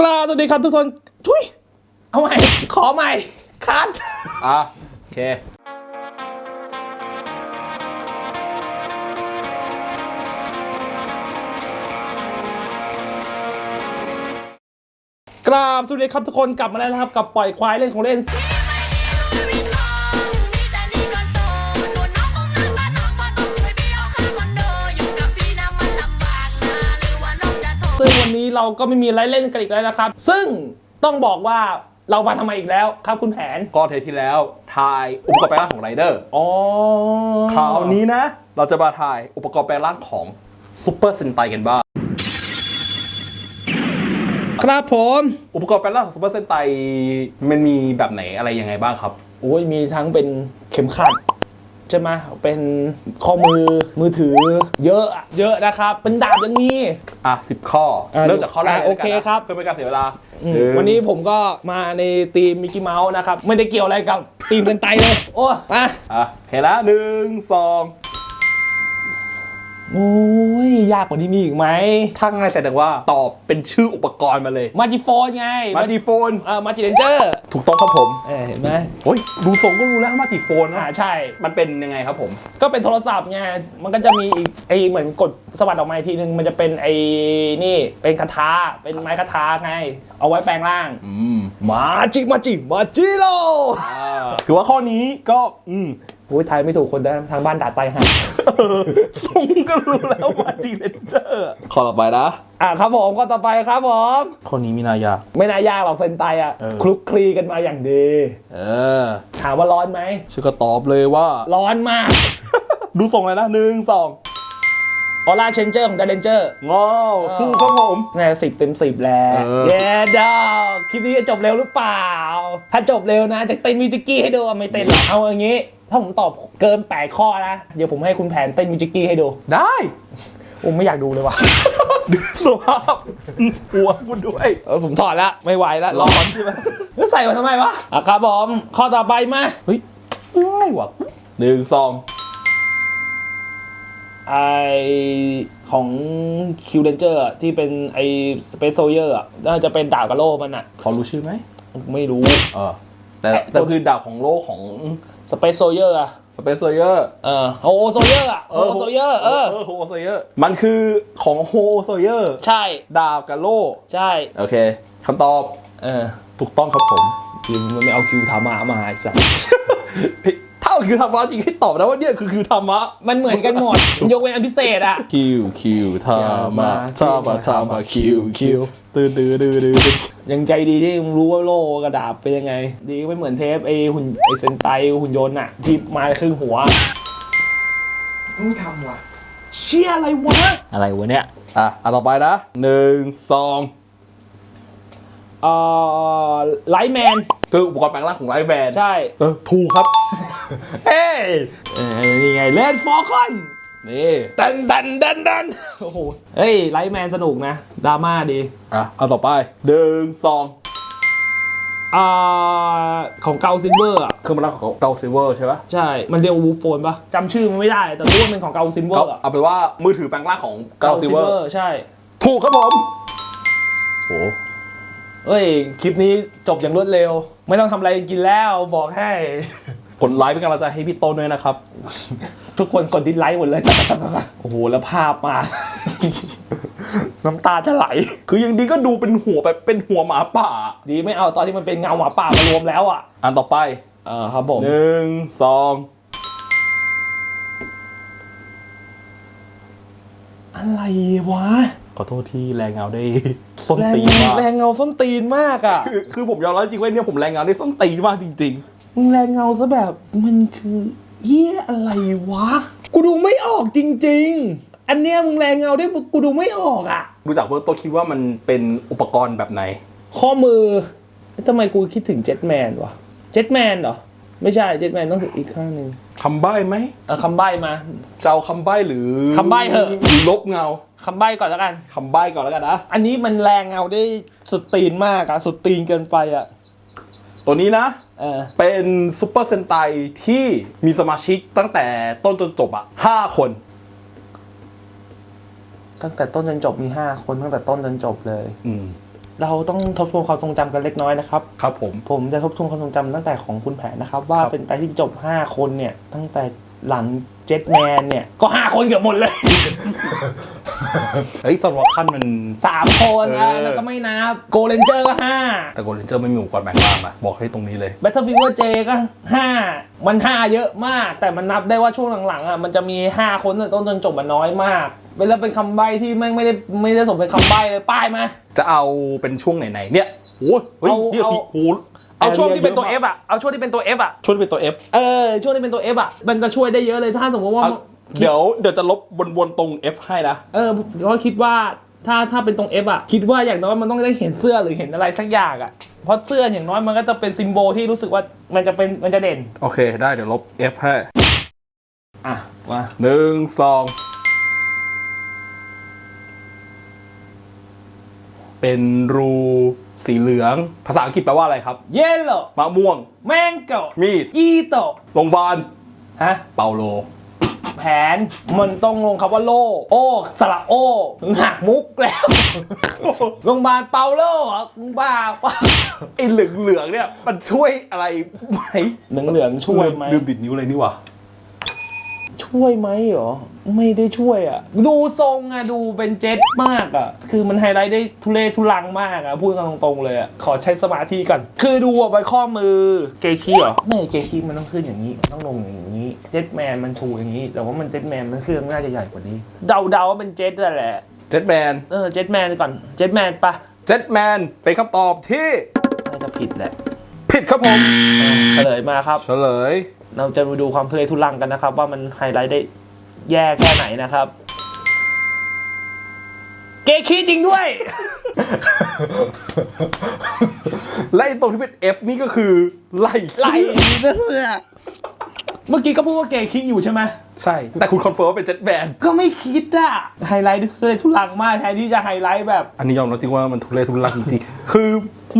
กล้าสวัสดีครับทุกคนทุยเอาใหม่ ขอใหม่คัดอะโอเค กราบสวัสดีครับทุกคนกลับมาแล้วนะครับ กับปล่อยควายเล่นของเล่น ซึ่งวันนี้เราก็ไม่มีอะไรเล่นกันอีกแล้วนะครับ ซึ่งต้องบอกว่าเรามาทำไมอีกแล้วครับคุณแผน ก็เทปที่แล้วถ่ายอุปกรณ์แปลงร่างของไรเดอร์อ๋อคราวนี้นะ เราจะมาถ่ายอุปกรณ์แปลงร่างของซูเปอร์เซนไตกันบ้าง ครับผม อุปกรณ์แปลงร่างของซูเปอร์เซนไตมันมีแบบไหนอะไรยังไงบ้างครับ โอ้ยมีทั้งเป็นเข็มขัด ใช่ไหมเป็นข้อมือมือถือ เยอะอะเยอะนะครับ เป็นดาบยังมี อะสิบข้อ อะเริ่มจากข้อแรกอะโอเคลยละกันนะครับ เพื่อเป็นการเสียเวลาอืมหงวันนี้ผมก็มาในทีมมิกกี้เมาส์นะครับ ไม่ได้เกี่ยวอะไรกับทีมกันไตเลย โอ้มาอะเห็นแล้วหนึ่งสอง โอ้ยยากกว่านี้มีอีกไหมถ้าง่ายแสดงว่าตอบเป็นชื่ออุปกรณ์มาเลยมาจิโฟนไงมาจิโฟนเออมาจิเรนเจอร์ถูกต้องครับผมเออเห็นไหมโอ้ยดูทรงก็รู้แล้วมาจิโฟนอ่านะใช่ มันเป็นยังไงครับผม ก็เป็นโทรศัพท์ไงมันก็จะมีอีกไอเหมือนกดสวัสดออกมาอีกทีนึงมันจะเป็นไอ้นี่เป็นคาถาเป็นไม้คาถาไง เอาไว้แปลงร่างอืมมาจิมาจิมาจิโร่ถือว่าข้อนี้ก็อืมโอ้ยทายไม่ถูกคนทางบ้านด่าตาย ห่าทรงก็รู้แล้วว่าจีเลนเจอร์ข้อต่อไปนะ อะครับผมก็ต่อไปครับผมข้อนี้มีนายากไม่น่ายากหรอกเซนไตอะเออ คลุกคลีกันมาอย่างดี เออถามว่าร้อนไหมชื่อก็ตอบเลยว่า ร้อนมากดูทรงเลยนะหนึ่งสองออร่าเชนเจอร์ของดาเรนเจอร์งอถูกครับผม แน่สิบเต็มสิบแล้วเออ เย้ดาวคลิปนี้จะจบเร็วหรือเปล่า ถ้าจบเร็วนะจะเต้นมิวจิกกี้ให้ดูอะไม่เต้นหรอกเอาอย่างงี้ ถ้าผมตอบเกินแปดข้อนะ เดี๋ยวผมให้คุณแผนเต้นมิวจิกกี้ให้ดูได้ผมไม่อยากดูเลยว่ะ ดูสภาพหัวคุณด้วยเออผมถอดละไม่ไหวละร้อนใช่ไหมแล้วใส่มาทำไมวะอะครับผมข้อต่อไปมาเฮ้ยง่ายว่ะหนึ่งสองไอของคิวเรนเจอร์ที่เป็นไอสเปซโซเยอร์อะน่าจะเป็นดาบกระโหลกมันอะเขารู้ชื่อไหม ไม่รู้ เออ แต่แต่คือดาวของโลกของ สเปซโซเยอร์อะสเปซเซอร์เออโฮโซเยอร์อะโฮโซเยอร์เออโฮโซเยอร์มันคือของโฮโซเยอร์ใช่ ดาวกับโลกใช่ โอเคคำตอบ เออ ถูกต้องครับผมคิวมันไม่เอาคิวทามามาไอ้สัสผิด ถ้าคือธรรมะจริงให้ตอบนะว่าเนี่ยคือคือธรรมะมันเหมือนกันหมด ยกเว้นอันพิเศษอะ คิวคิวธรรมะธรรมะธรรมะคิวคิวตื้อดื้อดื้อดื้อยังใจดีที่มึงรู้ว่าโลกระดาบเป็นยังไง ดีไม่เหมือนเทปไอหุ่นไอเซนไตหุ่นยนต์อะ ที่มาครึ่งหัวมึงทำว่ะเชี่ยอะไรวะ อะไรวะเนี่ย อะอันต่อไปนะหนึ่งสองเอ่อไลท์แมนคืออุปกรณ์แปลงร่างของไลฟ์แบนใช่ เออถูกครับ เฮ้ยเออนี่ไงเลดฟอร์คอนนี่ดันดันดันดันโอ้โหเฮ้ยไลท์แมนสนุกนะดราม่าดี อะอันต่อไปหนึ่งสองอ่าของเกาซินเวอร์อะเครื่องมือของเกาซิเวอร์ใช่ปะใช่ มันเรียกว่าวูฟโฟนปะจำชื่อมันไม่ได้ แต่รู้ว่าเป็นของเกาซินเวอก็ร์อะเอาไปนว่ามือถือแปลงร่างของเกาซิเวอร์ใช่ ถูกครับผมโอ้เอ้ย คลิปนี้จบอย่างรวดเร็ว ไม่ต้องทำอะไรกินแล้วบอกให้ กดไลค์เป็นกำลังใจให้พี่ต้นด้วยนะครับ ทุกคนกดดิสไลค์หมดเลย โอ้โห แล้วภาพมา น้ำตาจะไหล คือยังดีก็ดูเป็นหัวแบบเป็นหัวหมาป่า ดีไม่เอาตอนที่มันเป็นเงาหมาป่ามารวมแล้วอะ อันต่อไป เออครับผมหนึ่งสองอะไรวะ ขอโทษที่แรงเงาได้ส้นแรงตีนมากแรงเงาส้นตีนมากอะคือคือผมยอมรับจริงว่าเนี่ยผมแรงเงาได้ส้นตีนมากจริงมึง แรงเงาซะแบบมันคือเหี้ยอะไรวะ กูดูไม่ออกจริง ๆ อันเนี้ยมึงแรงเงาได้กูดูไม่ออกอะๆดูจากเบื้องต้นคิดว่ามันเป็นอุปกรณ์แบบไหน ข้อมือเอ๊ะทำไมกูคิดถึงเจ็ตแมนวะเจ็ตแมนเหรอ ไม่ใช่เจ็ตแมนต้องถึงอีกข้างหนึ่งคำใบ้ไหมเอาคำใบ้มาจะเอาคำใบ้หรือคำใบ้เหอะ หรือลบเงาคำใบ้ก่อนแล้วกัน คำใบ้ก่อนแล้วกันนะ อันนี้มันแรงเงาได้สุดตีนมากอะสุดตีนเกินไปอะ ตัวนี้นะ เออ เป็นซูเปอร์เซนไตที่มีสมาชิกตั้งแต่ต้นจนจบอะห้าคน ตั้งแต่ต้นจนจบมีห้าคนตั้งแต่ต้นจนจบเลย อืม เราต้องทบทวนความทรงจำกันเล็กน้อยนะครับ ครับผม ผมจะทบทวนความทรงจำตั้งแต่ของคุณแผนนะครับ ว่าครับ เป็นไตที่จบ5คนเนี่ย ตั้งแต่ หลังเจ็ตแมนเนี่ย ก็5คนเกือบหมดเลย เฮ้ยสล็อตขั้นมัน3คนเออะอแล้วก็ไม่นับโกเลนเจอร์ก็แต่โกลเด้นเจอร์ไม่มีอุปกรณ์แบ่งล่างนะบอกให้ตรงนี้เลย5 Battle Fever J ก็5มัน5เยอะมาก แต่มันนับได้ว่าช่วงหลังๆอะมันจะมี5คนตั้งแต่ต้นจนจบมันน้อยมากเป็นแล้วเป็นคำใบ้ที่แม่งไม่ได้ไม่ได้สมเป็นคำใบ้เลยป้ายมา จะเอาเป็นช่วงไหนๆเนี่ยโอ้ยเฮ้ยเอาเนี่ยเอา สิโห เอาช่วงที่เป็นตัวแอ F อะเอาช่วงที่เป็นตัว F อะช่วงที่เป็นตัว F เออช่วงที่เป็นตัว F อะมันจะช่วยได้เยอะเลยถ้าสมมติว่า เอาเดี๋ยวเดี๋ยวจะลบบนๆตรง F ให้นะ เออเพราะคิดว่าถ้าถ้าเป็นตรง F อะคิดว่าอย่างน้อยมันต้องได้เห็นเสื้อหรือเห็นอะไรสักอย่างอะเพราะเสื้ออย่างน้อยมันก็จะเป็นซิมโบลที่รู้สึกว่ามันจะเป็นมันจะเด่นโอเค ได้เดี๋ยวลบ F ให้อะมาหนึ่งสองเป็นรู สีเหลือง ภาษาอังกฤษแปลว่าอะไรครับ เยลโล่มะม่วง แมงโกมีดอีโตโรงพยาบาลฮะ เปาโล แผน มันต้องลงคำว่าโล โอ้สระโอ้หักมุกแล้วโรงพยาบาลเปาโลเหรอมึงบ้าเปล่าไอ้เหลืองเหลืองๆเนี่ย มันช่วยอะไรไหมเหลืองเหลืองๆช่วยไหมลืมดิดนิ้วเลยนี่หว่า ช่วยไหมเหรอ ไม่ได้ช่วยอะ ดูทรงอะ ดูเป็นเจ็ตมากอะ คือมันไฮไลท์ได้ทุเลทุลังมากอะ พูดกันตรงๆเลยอะ ขอใช้สมาธิก่อน คือดูอะไปข้อมือเกคีเหรอ ไม่เกคีมันต้องขึ้นอย่างนี้ มันต้องลงอย่างนี้ เจ็ตแมนมันชูอย่างนี้ แต่ว่ามันเจ็ตแมนมันเครื่องน่าจะใหญ่กว่านี้ เดาๆว่าเป็นเจ็ตนั่นแหละ เจ็ตแมน เออ เจ็ตแมนก่อน เจ็ตแมนปะเจ็ตแมนเป็นคำตอบที่น่าจะผิดแหละ ผิดครับผมเฉลยมาครับ เฉลย เราจะมาดูความทุเรศทุลังกันนะครับ ว่ามันไฮไลท์ได้แย่แค่ไหนนะครับ เกคีจริงด้วย และไอ้ตรงที่เป็น F นี่ก็คือไล่ไหลเสื้อเมื่อกี้ก็พูดว่าเกคิอยู่ใช่ไหมใช่ แต่คุณคอนเฟิร์มว่าเป็นเจ็ตแมนก็ไม่คิดอะไฮไลท์เลยทุลังมากแทนที่จะไฮไลท์แบบ อันนี้ยอมรับจริงว่ามันทุเรศทุลักจริงๆคือ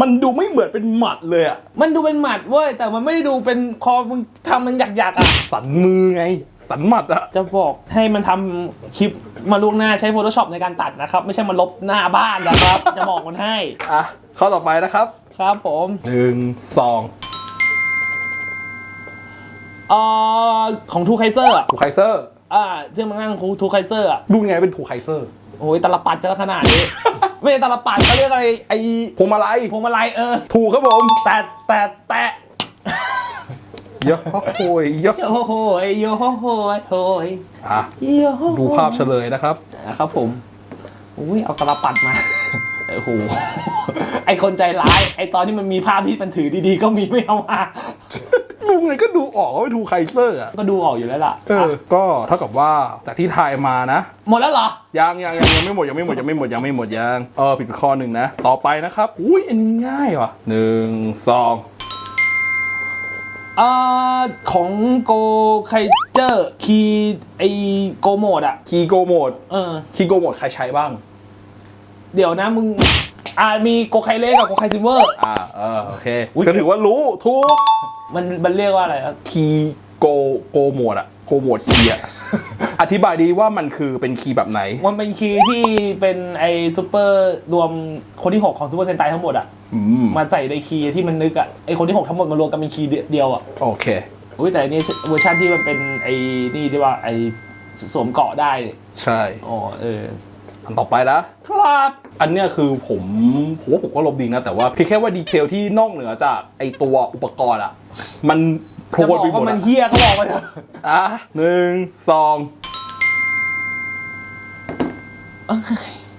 มันดูไม่เหมือนเป็นหมัดเลยอะมันดูเป็นหมัดเว้ยแต่มันไม่ได้ดูเป็นคอมึงทำมันหยักๆอะสันมือไง สันหมัดอะจะบอกให้มันทำคลิปมาล่วงหน้าใช้ Photoshop ในการตัดนะครับ ไม่ใช่มาลบหน้าบ้านนะครับ จะบอกมันให้อะข้อต่อไปนะครับครับผมหนึ่งสองเอ่อของทูไคเซอร์อะถูไคเซอร์ อ่าที่มันนั่งทูไคเซอร์อะดูไงเป็นถูไคเซอร์ โอ้ยตาลปัดจะขนาดนี้ ไม่ใช่ตาลปัดเขาเรียกอะไรไอพวงมาลัยพวงมาลัยเออ ถูกครับผม แต่แต่แต่เยอะโอ้ยเยอะโยโหยโยโหยโหยอะโยโหยดูภาพเฉลยนะครับนะครับผมอุ้ยเอาตาลปัดมาโอ้โหไอคนใจร้าย ไอตอนที่มันมีภาพที่มันถือดีๆ ก็มีไม่เอามา ดูไงก็ดูออกว่าเป็นถูไคเซอร์อะก็ดูออกอยู่แล้วล่ะเออก็เท่ากับว่าจากที่ทายมานะ หมดแล้วเหรอ ยังยังยังยังไม่หมดยังไม่หมดยังไม่หมดยังไม่หมดยังเออผิดไปข้อหนึ่งนะ ต่อไปนะครับ อุ้ยอันนี้ง่ายว่ะหนึ่งสองเอ่อของโกไคเจอร์คีไอโกโหมดอะคีโกโหมดเออ คีโกโหมดใครใช้บ้าง เดี๋ยวนะมึง อ่ามีโกไคเล่กับโกไคซิลเวอร์ อ่าเออโอเคก็ถือว่ารู้ถูกมันมันเรียกว่าอะไรอะคีโกโกโหมดอะโกโหมดคีอะ อธิบายดีว่ามันคือเป็นคีย์แบบไหน มันเป็นคีย์ที่เป็นไอซูเปอร์รวมคนที่ 6 ของซูเปอร์เซนไตทั้งหมดอะอืมมาใส่ในคีย์ที่มันนึกอะไอคนที่ 6 ทั้งหมดมารวมกันเป็นคีย์เดียวอะโอเค อุ้ยแต่อันนี่เวอร์ชันที่มันเป็นไอนี่ที่ว่าไอสวมเกาะได้เนี่ยใช่ อ๋อเออ อันต่อไปนะครับ อันเนี้ยคือผมผมว่าผมก็ลบดีนะ แต่ว่าเพียงแค่ว่าดีเทลที่นอกเหนือจากไอตัวอุปกรณ์อะมันโพจะลบอกไปหมว่าดมันอะเฮี้ยก็บอกมาเถอะอะหนึ่งสอง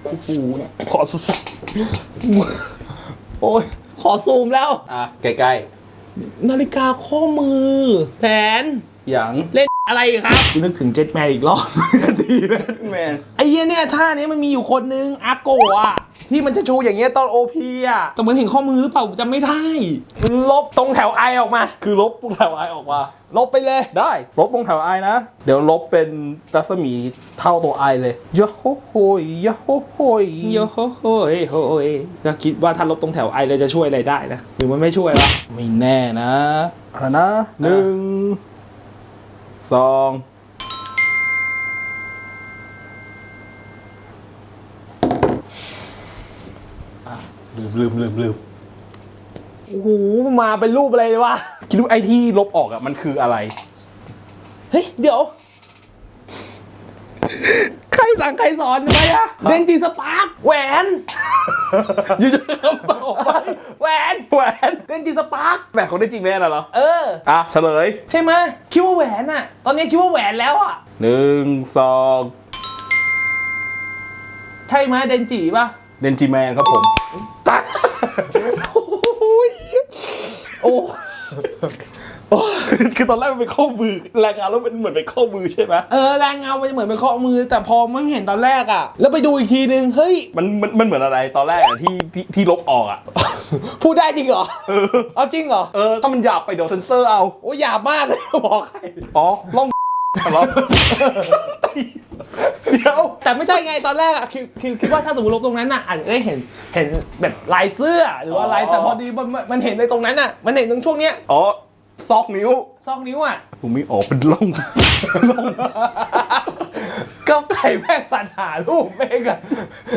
โอ้โหขอซูมโอ้ยขอซูมแล้ว อะใกล้นาฬิกาข้อมือ แผน ๆอย่าง เล่น อะไรอีกครับกูนึกถึงเจ็ตแมนอีกรอบทันทีเลยแมนไอ้เหี้ยเนี่ยท่านี้มันมีอยู่คนนึงอาโกะอะที่มันจะชูอย่างเงี้ยตอนโอพีอะแต่มันเห็นข้อมือหรือเปล่าผมจำไม่ได้ ลบตรงแถวไอออกมา คือลบตรงแถวไอออกมา ลบไปเลย ได้ ลบตรงแถวไอนะ เดี๋ยวลบเป็นรัศมีเท่าตัวไอเลยยะโฮโฮยยะโฮโฮยโยโฮโฮยโฮยแล้วคิดว่าถ้าลบตรงแถวไอเลยจะช่วยอะไรได้นะหรือมันไม่ช่วยวะไม่แน่นะอะไรนะหนึ่ง สองลืมลืมลืมลืมโอ้โหมาเป็นรูปอะไรเลยวะ คิดว่าไอ้ที่ลบออกอะ มันคืออะไร เฮ้ย เดี๋ยว ใครสั่งใครสอนทำไมอะเดนจิสปาร์กแหวน อยู่จะคำตอบไปแหวนแหวนเดนจิสปาร์กแบบของได้จริงแม่น่ะเหรอ เออ อะเฉลย ใช่ไหมคิดว่าแหวนอะตอนนี้คิดว่าแหวนแล้วอะหนึ่งสองใช่ไหมเดนจิป่ะ เดนจิแมนครับผมตายโอ้ยโอ้ คือคือตอนแรกมันเป็นข้อมือแรงงานแล้วมันเหมือนเป็นข้อมือใช่ไหมเออแรงเงามันจะเหมือนเป็นข้อมือ แต่พอมันเห็นตอนแรกอะแล้วไปดูอีกทีนึงเฮ้ยมันมันมันเหมือนอะไรตอนแรกอะที่ที่ที่ลบออกอะ พูดได้จริงเหรอเอาจริงเหรอเออถ้ามันหยาบไปเดี๋ยวเซนเซอร์เอา โอ้ยหยาบมากเลยบอกให้อ๋อล่องเหรอ เดี๋ยวแต่ไม่ใช่ไงตอนแรกอะคือคือคิดว่าถ้าสมมติลบตรงนั้นน่ะอาจจะได้เห็นเห็นแบบลายเสื้อหรือว่าอะไรแต่พอดีมันมันมันเห็นในตรงนั้นน่ะมันเห็นตรงช่วงเนี้ยอ๋อซอกนิ้วซอกนิ้วอะ ผมไม่ออกเป็นล่อง ก็ไก่แม่งสันหารูปเองอะ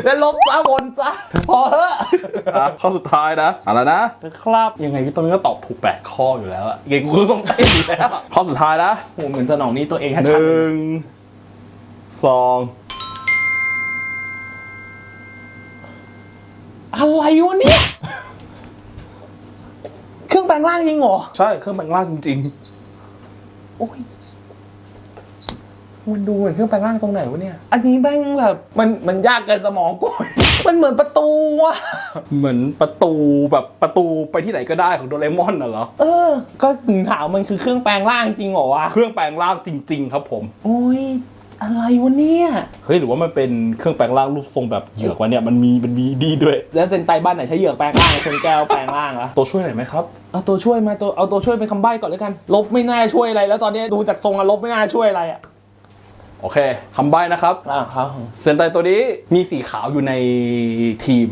แล้วลบซะวนซะพอเถอะอะข้อสุดท้ายนะเอะไรนะ ครับยังไงก็ต้องก็ตอบถูกแปดข้ออยู่แล้วอะยังไงกูก็ต้องเต้นอยู่แล้วอะข้อสุดท้ายนะโหเหมือนสนองนี้ตัวเองหชัดนึ่ง สองๆอะไรวะเนี่ย เครื่องแปลงร่างจริงเหรอ ใช่เครื่องแปลงร่างจริงโอ้ยมันดูเหมือนเครื่องแปลงร่างตรงไหนวะเนี่ย อันนี้แม่งแบบมันมันยากเกินสมองกู มันเหมือนประตูว่ะๆ เหมือนประตูแบบประตูไปที่ไหนก็ได้ของโดเรมอนน่ะเหรอ เออ ก็ถึงถามมันคือเครื่องแปลงร่างจริงเหรอวะ เครื่องแปลงร่างจริง ๆ ครับผม โอ้ย อะไรวะเนี่ยเฮ้ยหรือว่ามันเป็นเครื่องแปลงร่างรูปทรงแบบเหยือกวะเนี่ยมันมีมันมีดีด้วย แล้วเซนไตบ้านไหนใช้เหยือกแปลงร่างเซนแก้วแปลงร่างเหรอตัวช่วยหน่อยไหมครับเอาตัวช่วยมาตัวเอาตัวช่วยไปคำใบ้ก่อนแล้วกัน ลบไม่น่าช่วยอะไร แล้วตอนนี้ดูจากทรงอะลบไม่น่าช่วยอะไรอะโอเคคำใบ้นะครับอ่าครับเซนไตตัวนี้มีสีขาวอยู่ในทีม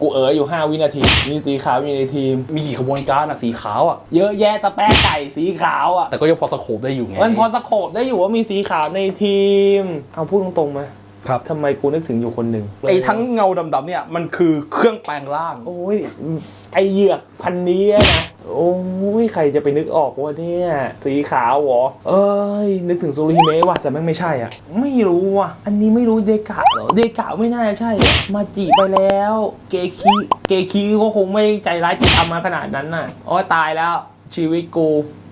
กูเอ๋ออยู่ 5 วินาที มีสีขาวอยู่ในทีม มีกี่ขบวนการอะสีขาวอะเยอะแยะตะแป๊ะไก่สีขาวอะแต่ก็ยังพอสโคบได้อยู่ไงมันพอสโคบได้อยู่ว่ามีสีขาวในทีม เอาพูดตรงๆไหมครับทำไมกูนึกถึงอยู่คนหนึ่งไอ้ทั้งเงาดำๆเนี่ยมันคือเครื่องแปลงร่าง โอ้ยไอเหยือกพันนี้อะนะ โอ้ยใครจะไปนึกออกว่าเนี่ย สีขาวเหรอ เอ้ย นึกถึงซูริเมะว่ะแต่แม่งไม่ใช่อะ ไม่รู้ว่ะ อันนี้ไม่รู้เดกะเหรอเดกะไม่น่าจะใช่ มาจีไปแล้ว เกคิเกคิก็คงไม่ใจร้ายจะทำมาขนาดนั้นน่ะอ๋อตายแล้วชีวิตกู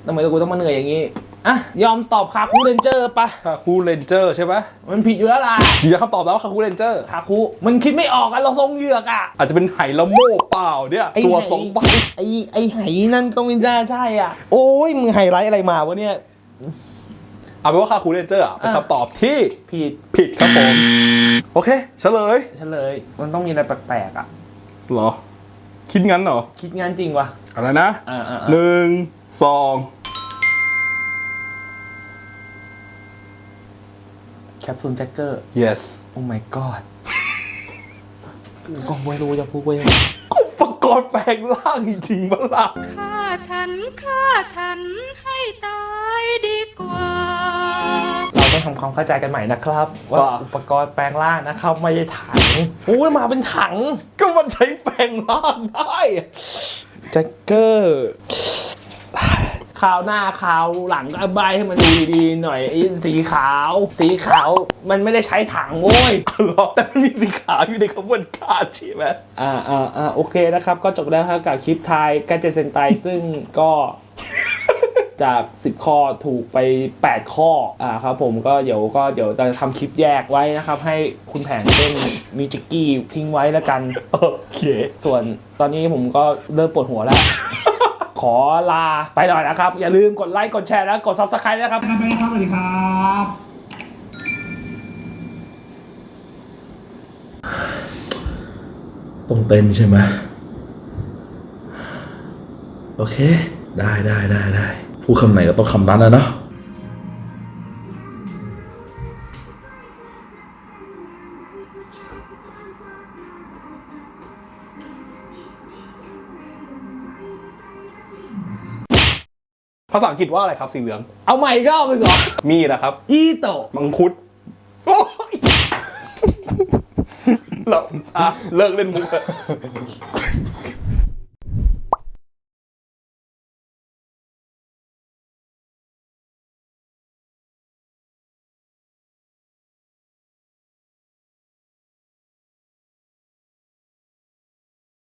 ทำไมกูต้องมาเหนื่อยอย่างนี้ อะยอมตอบคาคูเรนเจอร์ปะคาคูเรนเจอร์ใช่ไหมมันผิดอยู่แล้วล่ะยืนยันคำตอบแล้วว่าคาคูเรนเจอร์คาคุมันคิดไม่ออกอะเราทรงเหยือกอะอาจจะเป็นไหละโม่เปล่าเนี่ยตัวสองใบไอ้ไอ้ไหนั่นก็ไม่น่าใช่อะ โอ้ยมึงไฮไลท์อะไรมาวะเนี่ยเอาเป็นว่าคาคูเรนเจอร์อะเป็นอะคำตอบที่ผิดผิดครับผม โอเคเฉลยเฉลย มันต้องมีอะไรแปลกๆอะเหรอ คิดงั้นเหรอ คิดงานจริงวะอะไรนะอ่าอ่าหนึ่งสอง แคปซูลแจ็คเกอร์ yes โอ้ my god กูก็ไม่รู้จะพูดว่ายังไงอุปกรณ์แปลงร่างจริงๆบ้าล่ะฆ่าฉันฆ่าฉันให้ตายดีกว่า เราต้องทำความเข้าใจกันใหม่นะครับ ว่าว่า อุปกรณ์แปลงร่างนะครับ ไม่ใช่ถังโอ้ยมาเป็นถังก็มันใช้แปลงร่างได้อะแจ็คเกอร์ คราวหน้าคราวหลังก็ใบให้มันดูดีๆหน่อยไอ้สีขาว สีขาวมันไม่ได้ใช้ถังโว้ยเหรอแต่มันมีสีขาวอยู่ในขบวนการใช่ไหมอ่าอ่าอ่าโอเคนะครับ ก็จบแล้วครับกับคลิปไทายกัจเจเซนไตซึ่งก็จาก 10 ข้อถูกไป 8 ข้ออ่าครับผมก็เดี๋ยวก็เดี๋ยวจะทำคลิปแยกไว้นะครับ ให้คุณแผนเต้นมิจิกกี้ทิ้งไว้แล้วกัน โอเค ส่วนตอนนี้ผมก็เริ่มปวดหัวแล้วข อลาไปหน่อยนะครับ อย่าลืมกดไลค์กดแชร์แล้วกด subscribe นะครับไปนะครับสวัสดีครับต้องเต้นใช่ไหมโอเค ได้ได้ได้ได้พูดคำไหนก็ต้องคำนั้นแล้วเนาะ ภาษาอังกฤษว่าอะไรครับสีเหลือง เอาใหม่อีกรอบหนึงเหรอ มีนะครับ อีโตะมังคุดเราอะเลิกเล่นมุกเถอ